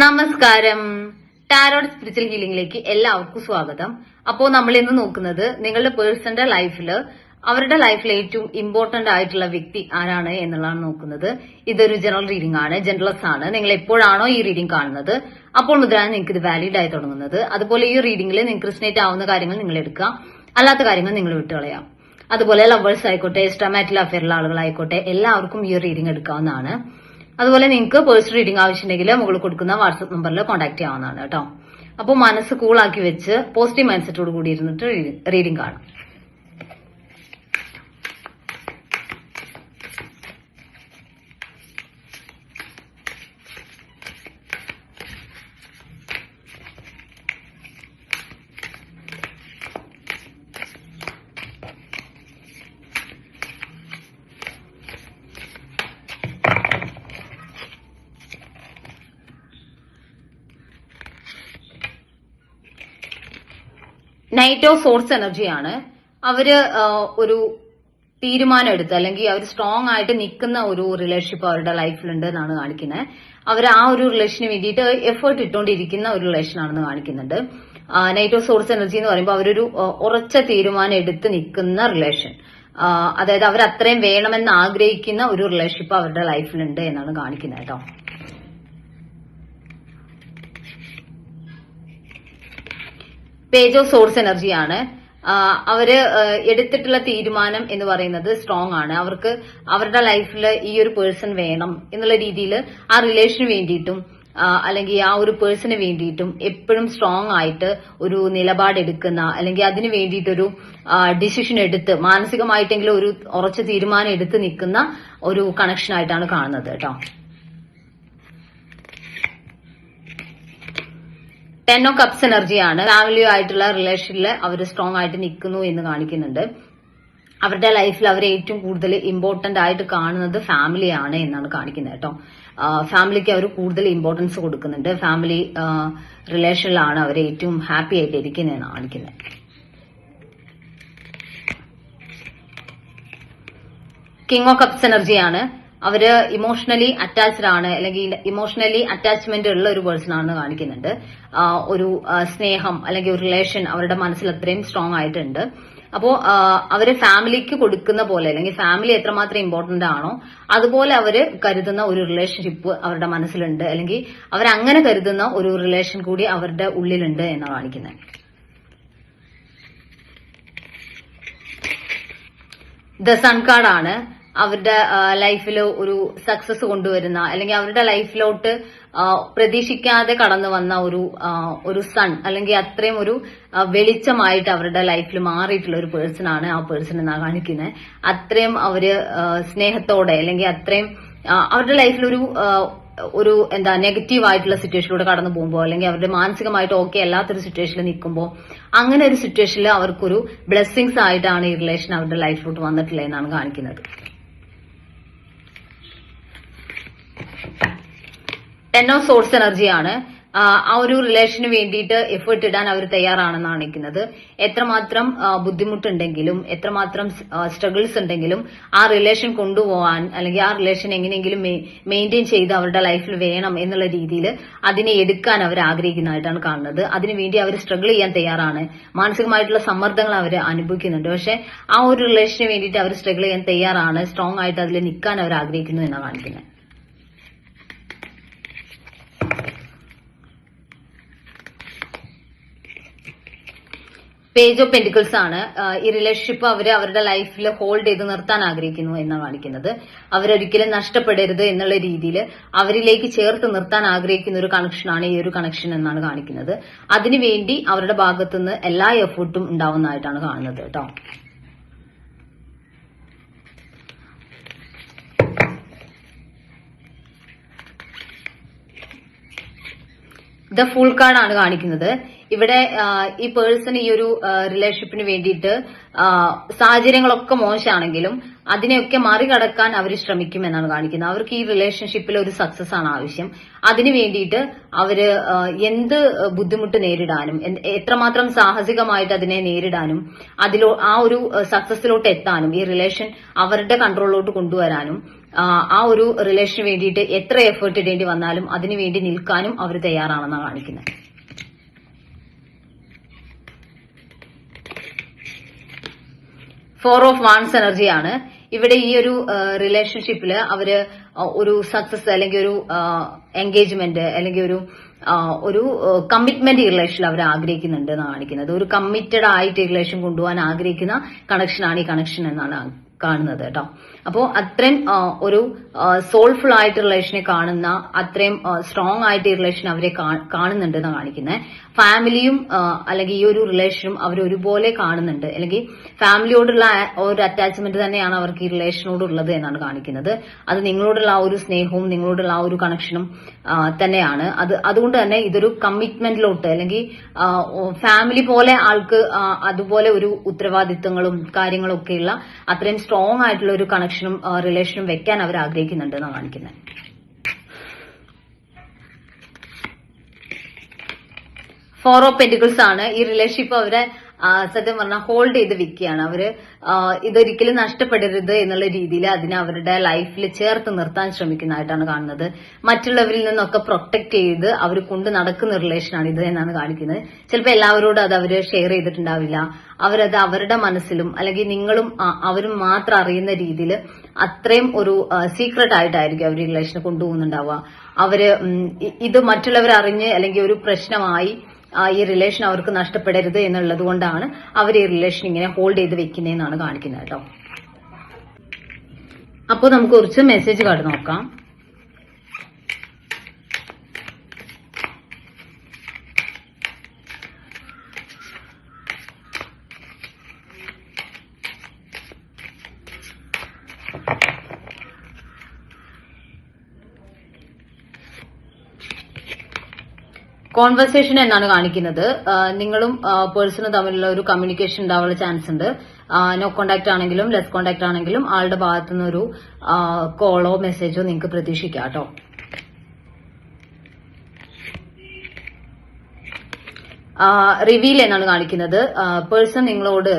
നമസ്കാരം. Tarot spiritual ഹീലിംഗിലേക്ക് എല്ലാവർക്കും സ്വാഗതം. അപ്പോൾ നമ്മൾ ഇന്ന് നോക്കുന്നത് നിങ്ങളുടെ പേഴ്സന്റെ ലൈഫിൽ അവരുടെ ലൈഫിൽ ഏറ്റവും ഇമ്പോർട്ടന്റ് ആയിട്ടുള്ള വ്യക്തി ആരാണ് എന്നുള്ളതാണ് നോക്കുന്നത്. ഇതൊരു ജനറൽ റീഡിംഗ് ആണ് ജനറൽസ് ആണ്. നിങ്ങൾ എപ്പോഴാണോ ഈ റീഡിംഗ് കാണുന്നത് അപ്പോൾ മുതലാണ് നിങ്ങൾക്ക് ഇത് വാലിഡ് ആയി തുടങ്ങുന്നത്. അതുപോലെ ഈ റീഡിംഗിൽ നിങ്ങൾക്ക് റിസ്നേറ്റ് ആവുന്ന കാര്യങ്ങൾ നിങ്ങൾ എടുക്കുക. അല്ലാത്ത കാര്യങ്ങൾ നിങ്ങൾ വിട്ടുകളയാം അതുപോലെ ലവേഴ്സ് ആയിക്കോട്ടെ എക്സ്ട്രാമാറ്റിൽ അഫെയറിലെ ആളുകളായിക്കോട്ടെ എല്ലാവർക്കും ഈ റീഡിംഗ് എടുക്കാവുന്നതാണ്. അതുപോലെ നിങ്ങൾക്ക് പേഴ്സണൽ റീഡിംഗ് ആവശ്യമുണ്ടെങ്കിൽ മുകളിൽ കൊടുക്കുന്ന വാട്സപ്പ് നമ്പറിൽ കോൺടാക്ട് ചെയ്യാവുന്നതാണ് കേട്ടോ. അപ്പോൾ മനസ്സ് കൂളാക്കി വെച്ച് പോസിറ്റീവ് മൈൻഡ് സെറ്റോട് കൂടി ഇരുന്നിട്ട് റീഡിംഗ് കാണാം. നൈറ്റ് ഓഫ് സോഴ്സ് എനർജിയാണ് അവർ ഒരു തീരുമാനം എടുത്ത് അല്ലെങ്കിൽ അവർ സ്ട്രോങ് ആയിട്ട് നിൽക്കുന്ന ഒരു റിലേഷൻഷിപ്പ് അവരുടെ ലൈഫിലുണ്ട് എന്നാണ് കാണിക്കുന്നത് അവർ ആ ഒരു റിലേഷന് വേണ്ടിയിട്ട് എഫേർട്ട് ഇട്ടുകൊണ്ടിരിക്കുന്ന ഒരു റിലേഷൻ ആണെന്ന് കാണിക്കുന്നുണ്ട്. നൈറ്റ് ഓഫ് സോഴ്സ് എനർജി എന്ന് പറയുമ്പോൾ അവരൊരു ഉറച്ച തീരുമാനം എടുത്ത് നിൽക്കുന്ന റിലേഷൻ അതായത് അവർ അത്രയും വേണമെന്ന് ആഗ്രഹിക്കുന്ന ഒരു റിലേഷൻഷിപ്പ് അവരുടെ ലൈഫിലുണ്ട് എന്നാണ് കാണിക്കുന്നത് കേട്ടോ. പേജ് ഓഫ് സോഴ്സ് എനർജിയാണ്. അവർ എടുത്തിട്ടുള്ള തീരുമാനം എന്ന് പറയുന്നത് സ്ട്രോങ് ആണ്. അവർക്ക് അവരുടെ ലൈഫിൽ ഈ ഒരു പേഴ്സൺ വേണം എന്നുള്ള രീതിയിൽ ആ റിലേഷന് വേണ്ടിയിട്ടും അല്ലെങ്കിൽ ആ ഒരു പേഴ്സണ് വേണ്ടിയിട്ടും എപ്പോഴും സ്ട്രോങ് ആയിട്ട് ഒരു നിലപാടെടുക്കുന്ന അല്ലെങ്കിൽ അതിന് വേണ്ടിയിട്ടൊരു ഡിസിഷൻ എടുത്ത് മാനസികമായിട്ടെങ്കിലും ഒരു ഉറച്ച തീരുമാനം എടുത്ത് നിൽക്കുന്ന ഒരു കണക്ഷനായിട്ടാണ് കാണുന്നത് കേട്ടോ ടെൻ ഓ കപ്സ് എനർജിയാണ് ഫാമിലിയോ ആയിട്ടുള്ള റിലേഷനിൽ അവർ സ്ട്രോങ് ആയിട്ട് നിൽക്കുന്നു എന്ന് കാണിക്കുന്നുണ്ട്. അവരുടെ ലൈഫിൽ അവർ ഏറ്റവും കൂടുതൽ ഇമ്പോർട്ടന്റ് ആയിട്ട് കാണുന്നത് ഫാമിലിയാണ് എന്നാണ് കാണിക്കുന്നത് കേട്ടോ. ഫാമിലിക്ക് അവർ കൂടുതൽ ഇമ്പോർട്ടൻസ് കൊടുക്കുന്നുണ്ട്. ഫാമിലി റിലേഷനിലാണ് അവർ ഏറ്റവും ഹാപ്പി ആയിട്ട് ഇരിക്കുന്നതെന്ന് കാണിക്കുന്നത്. കിങ് ഓഫ് കപ്സ് എനർജിയാണ് അവർ ഇമോഷണലി അറ്റാച്ച്ഡ് ആണ് അല്ലെങ്കിൽ ഇമോഷണലി അറ്റാച്ച്മെന്റ് ഉള്ള ഒരു പേഴ്സൺ ആണെന്ന് കാണിക്കുന്നുണ്ട്. ഒരു സ്നേഹം അല്ലെങ്കിൽ ഒരു റിലേഷൻ അവരുടെ മനസ്സിൽ അത്രയും സ്ട്രോങ് ആയിട്ടുണ്ട്. അപ്പോ അവർ ഫാമിലിക്ക് കൊടുക്കുന്ന പോലെ അല്ലെങ്കിൽ ഫാമിലി എത്രമാത്രം ഇമ്പോർട്ടന്റ് ആണോ അതുപോലെ അവർ കരുതുന്ന ഒരു റിലേഷൻഷിപ്പ് അവരുടെ മനസ്സിലുണ്ട്. അല്ലെങ്കിൽ അവരങ്ങനെ കരുതുന്ന ഒരു റിലേഷൻ കൂടി അവരുടെ ഉള്ളിലുണ്ട് എന്നാണ് കാണിക്കുന്നത് ദ സൺ കാർഡാണ് അവരുടെ ലൈഫിൽ ഒരു സക്സസ് കൊണ്ടുവരുന്ന അല്ലെങ്കിൽ അവരുടെ ലൈഫിലോട്ട് പ്രതീക്ഷിക്കാതെ കടന്നു വന്ന ഒരു ഒരു സൺ അല്ലെങ്കിൽ അത്രയും ഒരു വെളിച്ചമായിട്ട് അവരുടെ ലൈഫിൽ മാറിയിട്ടുള്ള ഒരു പേഴ്സൺ ആണ് ആ പേഴ്സൺ എന്നാണ് കാണിക്കുന്നത് അത്രയും അവർ സ്നേഹത്തോടെ അല്ലെങ്കിൽ അത്രയും അവരുടെ ലൈഫിൽ ഒരു ഒരു എന്താ നെഗറ്റീവ് ആയിട്ടുള്ള സിറ്റുവേഷനിലൂടെ കടന്നു പോകുമ്പോൾ അല്ലെങ്കിൽ അവരുടെ മാനസികമായിട്ട് ഓക്കെ അല്ലാത്തൊരു സിറ്റുവേഷനിൽ നിൽക്കുമ്പോൾ അങ്ങനെ ഒരു സിറ്റുവേഷനിൽ അവർക്കൊരു ബ്ലെസ്സിങ്സ് ആയിട്ടാണ് ഈ റിലേഷൻ അവരുടെ ലൈഫിലോട്ട് വന്നിട്ടുള്ളത് എന്നാണ് കാണിക്കുന്നത്. ടെൻ ഓഫ് സോഴ്സ് എനർജിയാണ് ആ ഒരു റിലേഷന് വേണ്ടിയിട്ട് എഫേർട്ട് ഇടാൻ അവർ തയ്യാറാണെന്നാണ് കാണിക്കുന്നത് എത്രമാത്രം ബുദ്ധിമുട്ടുണ്ടെങ്കിലും എത്രമാത്രം സ്ട്രഗിൾസ് ഉണ്ടെങ്കിലും ആ റിലേഷൻ കൊണ്ടുപോകാൻ അല്ലെങ്കിൽ ആ റിലേഷൻ എങ്ങനെയെങ്കിലും മെയിന്റെയിൻ ചെയ്ത് അവരുടെ ലൈഫിൽ വേണം എന്നുള്ള രീതിയിൽ അതിനെ എടുക്കാൻ അവർ ആഗ്രഹിക്കുന്നതായിട്ടാണ് കാണുന്നത്. അതിനുവേണ്ടി അവർ സ്ട്രഗിൾ ചെയ്യാൻ തയ്യാറാണ്. മാനസികമായിട്ടുള്ള സമ്മർദ്ദങ്ങൾ അവർ അനുഭവിക്കുന്നുണ്ട്. പക്ഷെ ആ ഒരു റിലേഷന് വേണ്ടിയിട്ട് അവർ സ്ട്രഗിൾ ചെയ്യാൻ തയ്യാറാണ്. സ്ട്രോങ് ആയിട്ട് അതിൽ നിൽക്കാൻ അവർ ആഗ്രഹിക്കുന്നു എന്നാണ് കാണിക്കുന്നത്. പേജ് ഓഫ് പെന്റിക്കിൾസ് ആണ്. ഈ റിലേഷൻഷിപ്പ് അവർ അവരുടെ ലൈഫിൽ ഹോൾഡ് ചെയ്ത് നിർത്താൻ ആഗ്രഹിക്കുന്നു എന്നാണ് കാണിക്കുന്നത്. അവരൊരിക്കലും നഷ്ടപ്പെടരുത് എന്നുള്ള രീതിയിൽ അവരിലേക്ക് ചേർത്ത് നിർത്താൻ ആഗ്രഹിക്കുന്ന ഒരു കണക്ഷനാണ് ഈ ഒരു കണക്ഷൻ എന്നാണ് കാണിക്കുന്നത്. അതിനുവേണ്ടി അവരുടെ ഭാഗത്തുനിന്ന് എല്ലാ എഫേർട്ടും ഉണ്ടാവുന്നതായിട്ടാണ് കാണുന്നത് കേട്ടോ. ദ ഫുൾ കാർഡാണ് കാണിക്കുന്നത്. ഇവിടെ ഈ പേഴ്സൺ ഈ ഒരു റിലേഷൻഷിപ്പിന് വേണ്ടിയിട്ട് സാഹചര്യങ്ങളൊക്കെ മോശമാണെങ്കിലും അതിനെയൊക്കെ മറികടക്കാൻ അവർ ശ്രമിക്കും എന്നാണ് കാണിക്കുന്നത്. അവർക്ക് ഈ റിലേഷൻഷിപ്പിൽ ഒരു സക്സസ് ആണ് ആവശ്യം. അതിനു വേണ്ടിയിട്ട് അവർ എന്ത് ബുദ്ധിമുട്ട് നേരിടാനും എത്രമാത്രം സാഹസികമായിട്ട് അതിനെ നേരിടാനും അതിലോ ആ ഒരു സക്സസിലോട്ട് എത്താനും ഈ റിലേഷൻ അവരുടെ കൺട്രോളിലോട്ട് കൊണ്ടുവരാനും ആ ഒരു റിലേഷന് വേണ്ടിയിട്ട് എത്ര എഫേർട്ട് ഇടേണ്ടി വന്നാലും അതിനു വേണ്ടി നിൽക്കാനും അവർ തയ്യാറാണെന്നാണ് കാണിക്കുന്നത്. ഫോർ ഓഫ് വാൺസ് എനർജിയാണ് ഇവിടെ ഈ ഒരു റിലേഷൻഷിപ്പിൽ അവർ ഒരു സക്സസ് അല്ലെങ്കിൽ ഒരു എൻഗേജ്മെന്റ് അല്ലെങ്കിൽ ഒരു ഒരു കമ്മിറ്റ്മെന്റ് റിലേഷൻ അവർ ആഗ്രഹിക്കുന്നുണ്ട് എന്നാണ് കാണിക്കുന്നത്. ഒരു കമ്മിറ്റഡ് ആയിട്ട് റിലേഷൻ കൊണ്ടുപോകാൻ ആഗ്രഹിക്കുന്ന കണക്ഷനാണ് ഈ കണക്ഷൻ എന്നാണ് കാണുന്നത് കേട്ടോ. അപ്പോ അത്രയും ഒരു സോൾഫുൾ ആയിട്ട് റിലേഷനെ കാണുന്ന അത്രയും സ്ട്രോങ് ആയിട്ട് ഈ റിലേഷൻ അവരെ കാണുന്നുണ്ട് എന്ന് കാണിക്കുന്നത് ഫാമിലിയും അല്ലെങ്കിൽ ഈ ഒരു റിലേഷനും അവർ ഒരുപോലെ കാണുന്നുണ്ട്. അല്ലെങ്കിൽ ഫാമിലിയോടുള്ള ഒരു അറ്റാച്ച്മെന്റ് തന്നെയാണ് അവർക്ക് ഈ റിലേഷനോടുള്ളത് എന്നാണ് കാണിക്കുന്നത്. അത് നിങ്ങളോടുള്ള ആ ഒരു സ്നേഹവും നിങ്ങളോടുള്ള ആ ഒരു കണക്ഷനും തന്നെയാണ്. അത് അതുകൊണ്ട് തന്നെ ഇതൊരു കമ്മിറ്റ്മെന്റിലോട്ട് അല്ലെങ്കിൽ ഫാമിലി പോലെ ആൾക്ക് അതുപോലെ ഒരു ഉത്തരവാദിത്തങ്ങളും കാര്യങ്ങളും ഒക്കെയുള്ള അത്രയും സ്ട്രോങ് ആയിട്ടുള്ള ഒരു കണക്ഷനും റിലേഷനും വെക്കാൻ അവർ ആഗ്രഹിക്കുന്നുണ്ട് എന്നാണ് കാണിക്കുന്നത് ഫോർ ഓഫ് ആണ് ഈ റിലേഷൻഷിപ്പ് അവരെ സത്യം പറഞ്ഞാൽ ഹോൾഡ് ചെയ്ത് വിൽക്കുകയാണ് അവർ ഇതൊരിക്കലും നഷ്ടപ്പെടരുത് എന്നുള്ള രീതിയിൽ അതിനെ അവരുടെ ലൈഫിൽ ചേർത്ത് നിർത്താൻ ശ്രമിക്കുന്നതായിട്ടാണ് കാണുന്നത്. മറ്റുള്ളവരിൽ നിന്നൊക്കെ പ്രൊട്ടക്ട് ചെയ്ത് അവർ കൊണ്ട് നടക്കുന്ന റിലേഷനാണ് ഇത് എന്നാണ് കാണിക്കുന്നത്. ചിലപ്പോൾ എല്ലാവരോടും അത് അവർ ഷെയർ ചെയ്തിട്ടുണ്ടാവില്ല. അവരത് അവരുടെ മനസ്സിലും അല്ലെങ്കിൽ നിങ്ങളും അവരും മാത്രം അറിയുന്ന രീതിയിൽ അത്രയും ഒരു സീക്രട്ട് ആയിട്ടായിരിക്കും അവർ റിലേഷനെ കൊണ്ടുപോകുന്നുണ്ടാവുക. അവർ ഇത് മറ്റുള്ളവർ അറിഞ്ഞ് അല്ലെങ്കിൽ ഒരു പ്രശ്നമായി ഈ റിലേഷൻ അവർക്ക് നഷ്ടപ്പെടരുത് എന്നുള്ളത് കൊണ്ടാണ് അവർ ഈ റിലേഷൻ ഇങ്ങനെ ഹോൾഡ് ചെയ്ത് വെക്കുന്നതെന്നാണ് കാണിക്കുന്നത് കേട്ടോ. അപ്പോൾ നമുക്ക് കുറച്ച് മെസ്സേജ് കാർഡ് നോക്കാം. കോൺവെർസേഷൻ എന്നാണ് കാണിക്കുന്നത്. നിങ്ങളും പേഴ്സണും തമ്മിലുള്ള ഒരു കമ്മ്യൂണിക്കേഷൻ ഉണ്ടാവാനുള്ള ചാൻസ് ഉണ്ട്. നോ കോണ്ടാക്ട് ആണെങ്കിലും ലെസ് കോണ്ടാക്ട് ആണെങ്കിലും ആളുടെ ഭാഗത്തു നിന്നൊരു കോളോ മെസ്സേജോ നിങ്ങൾക്ക് പ്രതീക്ഷിക്കാം കേട്ടോ. റിവീൽ എന്നാണ് കാണിക്കുന്നത്. പേഴ്സൺ നിങ്ങളോട്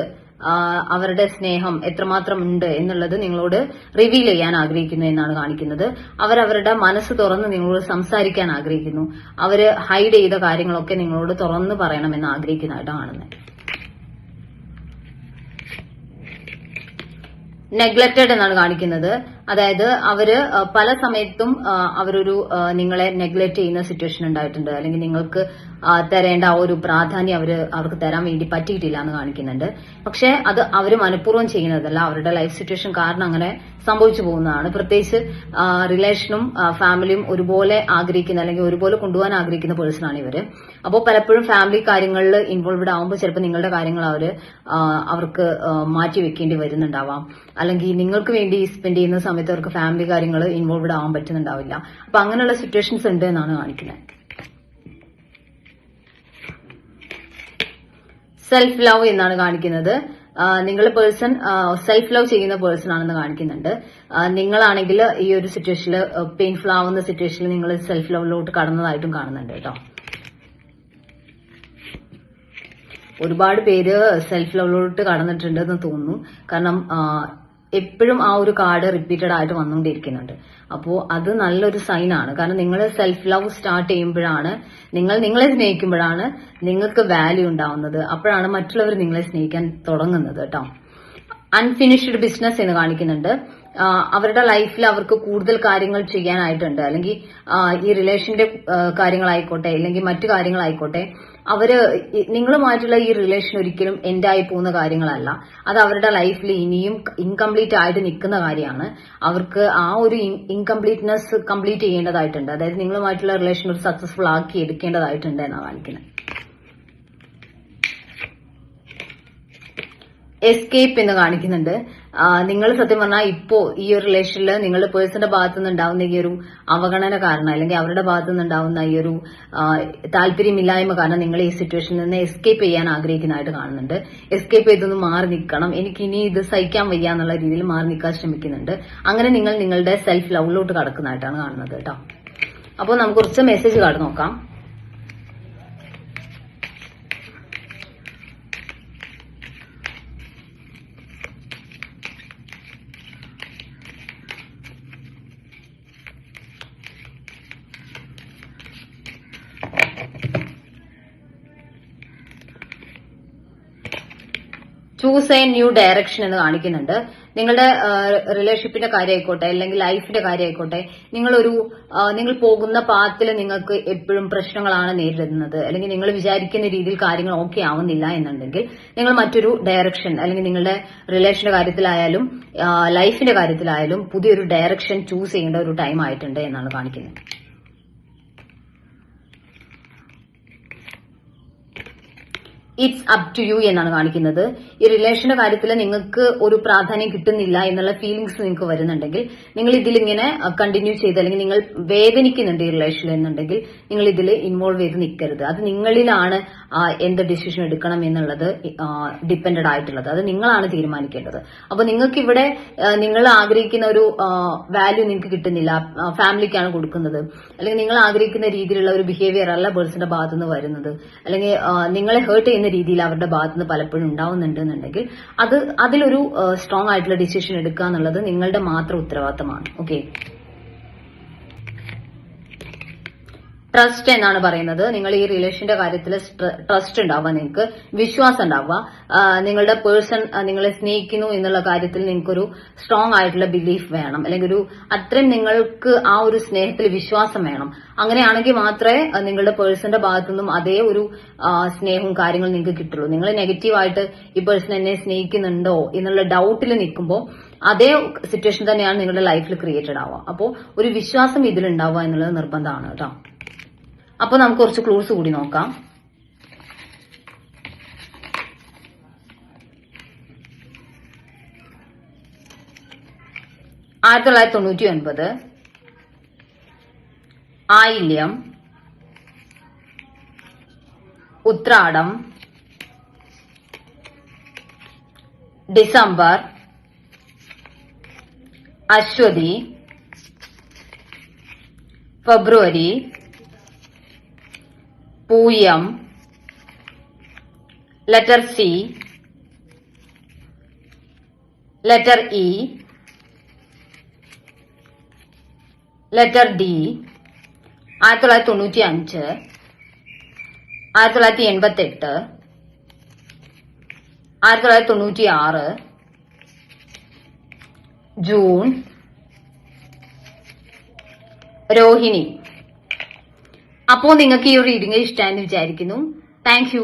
അവരുടെ സ്നേഹം എത്രമാത്രം ഉണ്ട് എന്നുള്ളത് നിങ്ങളോട് റിവീൽ ചെയ്യാൻ ആഗ്രഹിക്കുന്നു എന്നാണ് കാണിക്കുന്നത്. അവരവരുടെ മനസ്സ് തുറന്ന് നിങ്ങളോട് സംസാരിക്കാൻ ആഗ്രഹിക്കുന്നു. അവർ ഹൈഡ് ചെയ്ത കാര്യങ്ങളൊക്കെ നിങ്ങളോട് തുറന്ന് പറയണമെന്ന് ആഗ്രഹിക്കുന്നതായിട്ടാണ് കാണുന്നത്. നെഗ്ലക്റ്റഡ് എന്നാണ് കാണിക്കുന്നത്. അതായത് അവർ പല സമയത്തും അവരൊരു നിങ്ങളെ നെഗ്ലക്ട് ചെയ്യുന്ന സിറ്റുവേഷൻ ഉണ്ടായിട്ടുണ്ട്. അല്ലെങ്കിൽ നിങ്ങൾക്ക് തരേണ്ട ആ ഒരു പ്രാധാന്യം അവർ അവർക്ക് തരാൻ വേണ്ടി പറ്റിയിട്ടില്ല എന്ന് കാണിക്കുന്നുണ്ട്. പക്ഷെ അത് അവർ മനഃപൂർവം ചെയ്യുന്നതല്ല. അവരുടെ ലൈഫ് സിറ്റുവേഷൻ കാരണം അങ്ങനെ സംഭവിച്ചു പോകുന്നതാണ്. പ്രത്യേകിച്ച് റിലേഷനും ഫാമിലിയും ഒരുപോലെ ആഗ്രഹിക്കുന്ന അല്ലെങ്കിൽ ഒരുപോലെ കൊണ്ടുപോകാൻ ആഗ്രഹിക്കുന്ന പേഴ്സൺ ആണ് ഇവർ. അപ്പോൾ പലപ്പോഴും ഫാമിലി കാര്യങ്ങളിൽ ഇൻവോൾവ്ഡ് ആവുമ്പോൾ ചിലപ്പോൾ നിങ്ങളുടെ കാര്യങ്ങൾ അവർ അവർക്ക് മാറ്റി വെക്കേണ്ടി വരുന്നുണ്ടാവാം. അല്ലെങ്കിൽ നിങ്ങൾക്ക് വേണ്ടി സ്പെൻഡ് ചെയ്യുന്ന സമയത്ത് അവർക്ക് ഫാമിലി കാര്യങ്ങൾ ഇൻവോൾവ്ഡ് ആവാൻ പറ്റുന്നുണ്ടാവില്ല. അപ്പൊ അങ്ങനെയുള്ള സിറ്റുവേഷൻസ് ഉണ്ട് എന്നാണ് കാണിക്കുന്നത്. സെൽഫ് ലവ് എന്നാണ് കാണിക്കുന്നത്. നിങ്ങൾ പേഴ്സൺ സെൽഫ് ലവ് ചെയ്യുന്ന പേഴ്സൺ ആണെന്ന് കാണിക്കുന്നുണ്ട്. നിങ്ങളാണെങ്കിൽ ഈ ഒരു സിറ്റുവേഷനിൽ പെയിൻഫുൾ ആവുന്ന സിറ്റുവേഷനിൽ നിങ്ങൾ സെൽഫ് ലവിലോട്ട് കടന്നതായിട്ടും കാണുന്നുണ്ട് കേട്ടോ. ഒരുപാട് പേര് സെൽഫ് ലവിലോട്ട് കടന്നിട്ടുണ്ടെന്ന് തോന്നുന്നു. കാരണം എപ്പോഴും ആ ഒരു കാർഡ് റിപ്പീറ്റഡ് ആയിട്ട് വന്നുകൊണ്ടിരിക്കുന്നുണ്ട്. അപ്പോൾ അത് നല്ലൊരു സൈൻ ആണ്. കാരണം നിങ്ങൾ സെൽഫ് ലവ് സ്റ്റാർട്ട് ചെയ്യുമ്പോഴാണ് നിങ്ങൾ നിങ്ങളെ സ്നേഹിക്കുമ്പോഴാണ് നിങ്ങൾക്ക് വാല്യൂ ഉണ്ടാവുന്നത്. അപ്പോഴാണ് മറ്റുള്ളവർ നിങ്ങളെ സ്നേഹിക്കാൻ തുടങ്ങുന്നത് കേട്ടോ അൺഫിനിഷ്ഡ് ബിസിനസ് എന്ന് കാണിക്കുന്നുണ്ട്. അവരുടെ ലൈഫിൽ അവർക്ക് കൂടുതൽ കാര്യങ്ങൾ ചെയ്യാനായിട്ടുണ്ട്. അല്ലെങ്കിൽ ഈ റിലേഷന്റെ കാര്യങ്ങളായിക്കോട്ടെ അല്ലെങ്കിൽ മറ്റു കാര്യങ്ങളായിക്കോട്ടെ അവർ നിങ്ങളുമായിട്ടുള്ള ഈ റിലേഷൻ ഒരിക്കലും എൻഡ് ആയി പോകുന്ന കാര്യങ്ങളല്ല. അത് അവരുടെ ലൈഫിൽ ഇനിയും ഇൻകംപ്ലീറ്റ് ആയിട്ട് നിൽക്കുന്ന കാര്യമാണ്. അവർക്ക് ആ ഒരു ഇൻകംപ്ലീറ്റ്നെസ് കംപ്ലീറ്റ് ചെയ്യേണ്ടതായിട്ടുണ്ട്. അതായത് നിങ്ങളുമായിട്ടുള്ള റിലേഷൻ ഒരു സക്സസ്ഫുൾ ആക്കി എടുക്കേണ്ടതായിട്ടുണ്ട് എന്നാണ് കാണിക്കുന്നത്. എസ്കേപ്പ് എന്ന് കാണിക്കുന്നുണ്ട്. നിങ്ങൾ സത്യം പറഞ്ഞാൽ ഇപ്പോ ഈ ഒരു റിലേഷനിൽ നിങ്ങൾ പേഴ്സന്റെ ഭാഗത്തു നിന്ന് ഉണ്ടാവുന്ന ഈ ഒരു അവഗണന കാരണം അല്ലെങ്കിൽ അവരുടെ ഭാഗത്തു നിന്ന് ഉണ്ടാവുന്ന ഈ ഒരു താല്പര്യമില്ലായ്മ കാരണം നിങ്ങൾ ഈ സിറ്റുവേഷനിൽ നിന്ന് എസ്കേപ്പ് ചെയ്യാൻ ആഗ്രഹിക്കുന്നതായിട്ട് കാണുന്നുണ്ട്. എസ്കേപ്പ് ചെയ്തൊന്ന് മാറി നിൽക്കണം. എനിക്ക് ഇനി ഇത് സഹിക്കാൻ വയ്യ എന്നുള്ള രീതിയിൽ മാറി നിൽക്കാൻ ശ്രമിക്കുന്നുണ്ട്. അങ്ങനെ നിങ്ങൾ നിങ്ങളുടെ സെൽഫ് ലവിലോട്ട് കടക്കുന്നതായിട്ടാണ് കാണുന്നത് കേട്ടോ. അപ്പോൾ നമുക്ക് കുറച്ച് മെസ്സേജ് കാർഡ് നോക്കാം. ചൂസ് എ ന്യൂ ഡയറക്ഷൻ എന്ന് കാണിക്കുന്നുണ്ട്. നിങ്ങളുടെ റിലേഷൻഷിപ്പിന്റെ കാര്യമായിക്കോട്ടെ അല്ലെങ്കിൽ ലൈഫിന്റെ കാര്യമായിക്കോട്ടെ നിങ്ങളൊരു നിങ്ങൾ പോകുന്ന പാത്തിൽ നിങ്ങൾക്ക് എപ്പോഴും പ്രശ്നങ്ങളാണ് നേരിടുന്നത്. അല്ലെങ്കിൽ നിങ്ങൾ വിചാരിക്കുന്ന രീതിയിൽ കാര്യങ്ങൾ ഓക്കെ ആവുന്നില്ല എന്നുണ്ടെങ്കിൽ നിങ്ങൾ മറ്റൊരു ഡയറക്ഷൻ അല്ലെങ്കിൽ നിങ്ങളുടെ റിലേഷന്റെ കാര്യത്തിലായാലും ലൈഫിന്റെ കാര്യത്തിലായാലും പുതിയൊരു ഡയറക്ഷൻ ചൂസ് ചെയ്യേണ്ട ഒരു ടൈം ആയിട്ടുണ്ട് എന്നാണ് കാണിക്കുന്നത്. ഇറ്റ്സ് അപ് ടു യു എന്നാണ് കാണിക്കുന്നത്. ഈ റിലേഷന്റെ കാര്യത്തിൽ നിങ്ങൾക്ക് ഒരു പ്രാധാന്യം കിട്ടുന്നില്ല എന്നുള്ള ഫീലിങ്സ് നിങ്ങൾക്ക് വരുന്നുണ്ടെങ്കിൽ നിങ്ങൾ ഇതിലിങ്ങനെ കണ്ടിന്യൂ ചെയ്ത് അല്ലെങ്കിൽ നിങ്ങൾ വേദനിക്കുന്നുണ്ട് ഈ റിലേഷനിൽ എന്നുണ്ടെങ്കിൽ നിങ്ങൾ ഇതിൽ ഇൻവോൾവ് ചെയ്ത് നിൽക്കരുത്. അത് നിങ്ങളിലാണ് എന്ത് ഡിസിഷൻ എടുക്കണം എന്നുള്ളത് ഡിപ്പെൻഡഡ് ആയിട്ടുള്ളത്. അത് നിങ്ങളാണ് തീരുമാനിക്കേണ്ടത്. അപ്പൊ നിങ്ങൾക്ക് ഇവിടെ നിങ്ങൾ ആഗ്രഹിക്കുന്ന ഒരു വാല്യൂ നിങ്ങൾക്ക് കിട്ടുന്നില്ല. ഫാമിലിക്കാണ് കൊടുക്കുന്നത്. അല്ലെങ്കിൽ നിങ്ങൾ ആഗ്രഹിക്കുന്ന രീതിയിലുള്ള ഒരു ബിഹേവിയർ അല്ല പേഴ്സന്റെ ഭാഗത്തുനിന്ന് വരുന്നത്. അല്ലെങ്കിൽ നിങ്ങളെ ഹേർട്ട് ചെയ്യുന്ന രീതിയിൽ അവരുടെ ഭാഗത്ത് നിന്ന് പലപ്പോഴും ഉണ്ടാവുന്നുണ്ട് എന്നുണ്ടെങ്കിൽ അത് അതിലൊരു സ്ട്രോങ് ആയിട്ടുള്ള ഡിസിഷൻ എടുക്കുക എന്നുള്ളത് നിങ്ങളുടെ മാത്രം ഉത്തരവാദിത്തമാണ്. ഓക്കെ ട്രസ്റ്റ് എന്നാണ് പറയുന്നത്. നിങ്ങൾ ഈ റിലേഷന്റെ കാര്യത്തിൽ ട്രസ്റ്റ് ഉണ്ടാവുക നിങ്ങൾക്ക് വിശ്വാസം ഉണ്ടാവുക. നിങ്ങളുടെ പേഴ്സൺ നിങ്ങളെ സ്നേഹിക്കുന്നു എന്നുള്ള കാര്യത്തിൽ നിങ്ങൾക്കൊരു സ്ട്രോങ് ആയിട്ടുള്ള ബിലീഫ് വേണം. അല്ലെങ്കിൽ ഒരു അത്രയും നിങ്ങൾക്ക് ആ ഒരു സ്നേഹത്തിൽ വിശ്വാസം വേണം. അങ്ങനെയാണെങ്കിൽ മാത്രമേ നിങ്ങളുടെ പേഴ്സന്റെ ഭാഗത്തു നിന്നും അതേ ഒരു സ്നേഹവും കാര്യങ്ങളും നിങ്ങൾക്ക് കിട്ടുള്ളൂ. നിങ്ങൾ നെഗറ്റീവായിട്ട് ഈ പേഴ്സൺ എന്നെ സ്നേഹിക്കുന്നുണ്ടോ എന്നുള്ള ഡൗട്ടിൽ നിൽക്കുമ്പോൾ അതേ സിറ്റുവേഷൻ തന്നെയാണ് നിങ്ങളുടെ ലൈഫിൽ ക്രിയേറ്റഡ് ആവുക. അപ്പോൾ ഒരു വിശ്വാസം ഇതിലുണ്ടാവുക എന്നുള്ളത് നിർബന്ധമാണ് കേട്ടോ. അപ്പൊ നമുക്ക് കുറച്ച് ക്ലൂസ് കൂടി നോക്കാം. ആയിരത്തി തൊള്ളായിരത്തി തൊണ്ണൂറ്റി ഒൻപത്. ആയില്യം. ഉത്രാടം. ഡിസംബർ. അശ്വതി. ഫെബ്രുവരി. Pooyam. Letter C letter E letter D ആയിരത്തി തൊള്ളായിരത്തി തൊണ്ണൂറ്റി അഞ്ച് ആയിരത്തി തൊള്ളായിരത്തി എൺപത്തി എട്ട് ആയിരത്തി തൊള്ളായിരത്തി തൊണ്ണൂറ്റി ആറ് ജൂൺ രോഹിണി. അപ്പോ നിങ്ങൾക്ക് ഈ റീഡിംഗ് ഇഷ്ടമായെന്ന് വിചാരിക്കുന്നു. താങ്ക്